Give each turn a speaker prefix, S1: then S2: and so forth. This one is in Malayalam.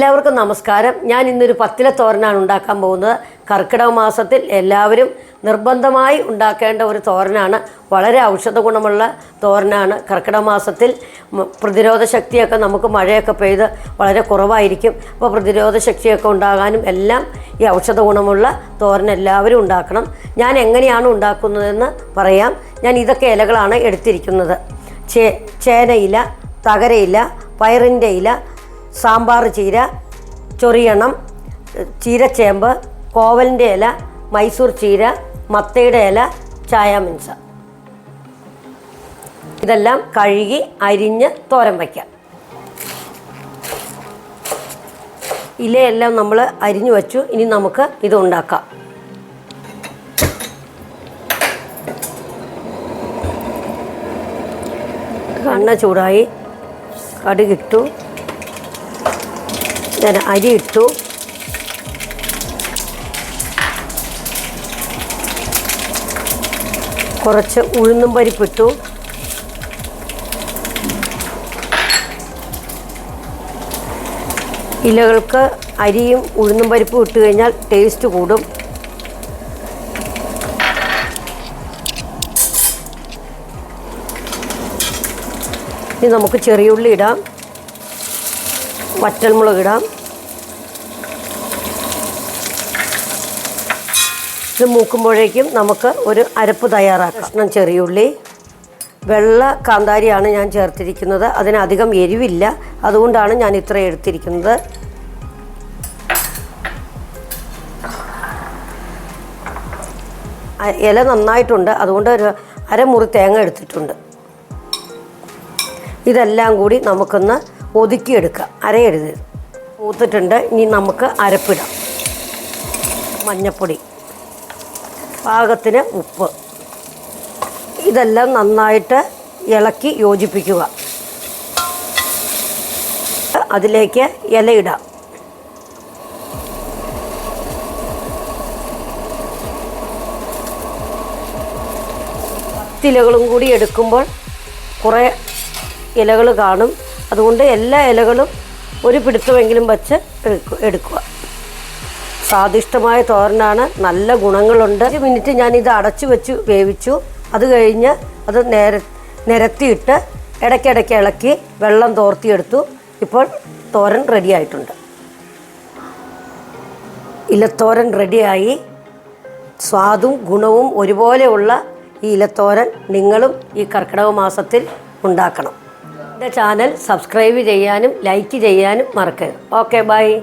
S1: എല്ലാവർക്കും നമസ്കാരം. ഞാൻ ഇന്നൊരു പത്തിലെ തോരനാണ് ഉണ്ടാക്കാൻ പോകുന്നത്. കർക്കിടക മാസത്തിൽ എല്ലാവരും നിർബന്ധമായി ഉണ്ടാക്കേണ്ട ഒരു തോരനാണ്. വളരെ ഔഷധ ഗുണമുള്ള തോരനാണ്. കർക്കിടക മാസത്തിൽ പ്രതിരോധ ശക്തിയൊക്കെ നമുക്ക് മഴയൊക്കെ പെയ്ത് വളരെ കുറവായിരിക്കും. അപ്പോൾ പ്രതിരോധ ശക്തിയൊക്കെ ഉണ്ടാകാനും എല്ലാം ഈ ഔഷധ ഗുണമുള്ള തോരൻ എല്ലാവരും ഉണ്ടാക്കണം. ഞാൻ എങ്ങനെയാണ് ഉണ്ടാക്കുന്നതെന്ന് പറയാം. ഞാൻ ഇതൊക്കെ ഇലകളാണ് എടുത്തിരിക്കുന്നത്. ചേ ചേനയില തകരയില പയറിന്റെ ഇല സാമ്പാർ ചീര ചൊറിയണം ചീരച്ചേമ്പ് കോവലിന്റെ ഇല മൈസൂർ ചീര മത്തയുടെ ഇല ചായാമിൻസ ഇതെല്ലാം കഴുകി അരിഞ്ഞ് തോരൻ വയ്ക്കാം. ഇലയെല്ലാം നമ്മൾ അരിഞ്ഞു വച്ചു. ഇനി നമുക്ക് ഇത് ഉണ്ടാക്കാം. എണ്ണ ചൂടായി. കടുകിട്ടു ഞാൻ അരി ഇട്ടു. കുറച്ച് ഉഴുന്നും പരിപ്പിട്ടു ഇലകൾക്ക് അരിയും ഉഴുന്നും പരിപ്പും ഇട്ട് കഴിഞ്ഞാൽ ടേസ്റ്റ് കൂടും. ഇനി നമുക്ക് ചെറിയുള്ളി ഇടാം. വറ്റൽമുളക് ഇടാം. ഇത് മൂക്കുമ്പോഴേക്കും നമുക്ക് ഒരു അരപ്പ് തയ്യാറാക്കാം. കഷ്ണം ചെറിയുള്ളി വെള്ള കാന്താരിയാണ് ഞാൻ ചേർത്തിരിക്കുന്നത്. അതിനധികം എരിവില്ല. അതുകൊണ്ടാണ് ഞാൻ ഇത്ര എടുത്തിരിക്കുന്നത്. ഇല നന്നായിട്ടുണ്ട്. അതുകൊണ്ട് ഒരു അരമുറി തേങ്ങ എടുത്തിട്ടുണ്ട്. ഇതെല്ലാം കൂടി നമുക്കൊന്ന് ഒതുക്കിയെടുക്കാം. അരയെടുത്ത് മൂത്തിട്ടുണ്ട്. ഇനി നമുക്ക് അരപ്പിടാം. മഞ്ഞപ്പൊടി. പാകത്തിന് ഉപ്പ്. ഇതെല്ലാം നന്നായിട്ട് ഇളക്കി യോജിപ്പിക്കുക. അതിലേക്ക് ഇലയിടാം പത്തിലകളും കൂടി എടുക്കുമ്പോൾ കുറേ ഇലകൾ കാണും. അതുകൊണ്ട് എല്ലാ ഇലകളും ഒരു പിടുത്തമെങ്കിലും വച്ച് എടുക്കുക എടുക്കുക. സ്വാദിഷ്ടമായ തോരനാണ്. നല്ല ഗുണങ്ങളുണ്ട്. ഒരു മിനിറ്റ് ഞാൻ ഇത് അടച്ചു വെച്ച് വേവിച്ചു. അത് കഴിഞ്ഞ് അത് നേര നിരത്തിയിട്ട് ഇടയ്ക്കിടയ്ക്ക് ഇളക്കി വെള്ളം തോർത്തിയെടുത്തു. ഇപ്പോൾ തോരൻ റെഡി ആയിട്ടുണ്ട്. ഇലത്തോരൻ റെഡിയായി സ്വാദും ഗുണവും ഒരുപോലെയുള്ള ഈ ഇലത്തോരൻ നിങ്ങളും ഈ കർക്കിടക മാസത്തിൽ ഉണ്ടാക്കണം. എന്റെ ചാനൽ സബ്സ്ക്രൈബ് ചെയ്യാനും ലൈക്ക് ചെയ്യാനും മറക്കരുത്. Okay bye